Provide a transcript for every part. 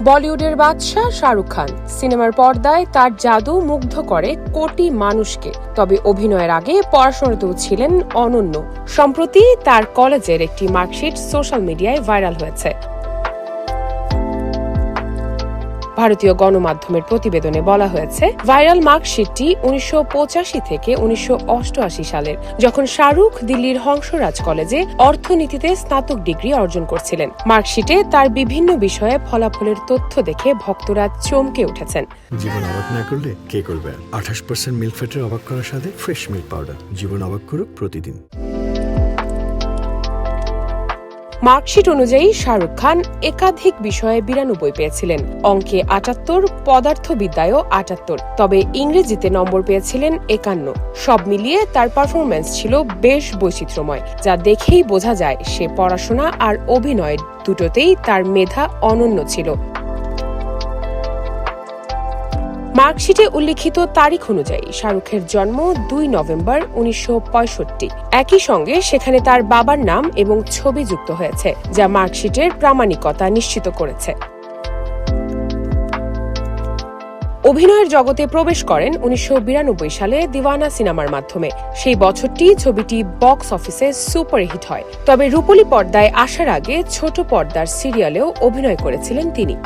বলিউডের বাদশাহ শাহরুখ খান। সিনেমার পর্দায় তার জাদু মুগ্ধ করে কোটি মানুষকে। তবে অভিনয়ের আগে পড়াশোনাতেও ছিলেন অনন্য। সম্প্রতি তার কলেজের একটি মার্কশিট সোশ্যাল মিডিয়ায় ভাইরাল হয়েছে। ভারতীয় গণমাধ্যমের প্রতিবেদনে বলা হয়েছে, ভাইরাল মার্কশিটটি উনিশশো পঁচাশি থেকে উনিশশো অষ্টআশি সালের, যখন শাহরুখ দিল্লির হংসরাজ কলেজে অর্থনীতিতে স্নাতক ডিগ্রি অর্জন করছিলেন। মার্কশিটে তার বিভিন্ন বিষয়ে ফলাফলের তথ্য দেখে ভক্তরা চমকে উঠেছেন। জীবন অবাক না করলে কে করবে? আঠাশ পার্সেন্ট মিল্ক ফ্যাটের অবাক করার সাথে ফ্রেশ মিল্ক পাউডার জীবন অবাক করুক প্রতিদিন। মার্কশিট অনুযায়ী শাহরুখ খান একাধিক বিষয়ে বিরানব্বই পেয়েছিলেন। অঙ্কে আটাত্তর, পদার্থবিদ্যায়ও আটাত্তর। তবে ইংরেজিতে নম্বর পেয়েছিলেন একান্ন। সব মিলিয়ে তার পারফরমেন্স ছিল বেশ বৈচিত্র্যময়, যা দেখেই বোঝা যায় সে পড়াশোনা আর অভিনয়ের দুটোতেই তার মেধা অনন্য ছিল। মার্কশিটে উল্লিখিত তারিখ অনুযায়ী শাহরুখের জন্ম দুই নভেম্বর উনিশশো একই সঙ্গে সেখানে তার বাবার নাম এবং ছবি যুক্ত হয়েছে, যা মার্কশিটের প্রামাণিকতা নিশ্চিত করেছে। অভিনয়ের জগতে প্রবেশ করেন উনিশশো বিরানব্বই সালে দিওয়ানা সিনেমার মাধ্যমে। সেই বছরটি ছবিটি বক্স অফিসে সুপারহিট হয়। তবে রূপলী পর্দায় আসার আগে ছোট পর্দার সিরিয়ালেও অভিনয় করেছিলেন তিনি।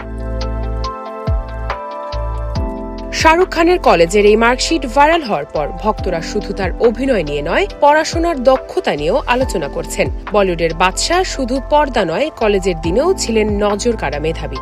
শাহরুখ খানের কলেজের এই মার্কশিট ভাইরাল হওয়ার পর ভক্তরা শুধু তার অভিনয় নিয়ে নয়, পড়াশোনার দক্ষতা নিয়েও আলোচনা করছেন। বলিউডের বাদশাহ শুধু পর্দা নয়, কলেজের দিনেও ছিলেন নজর কাড়া মেধাবী।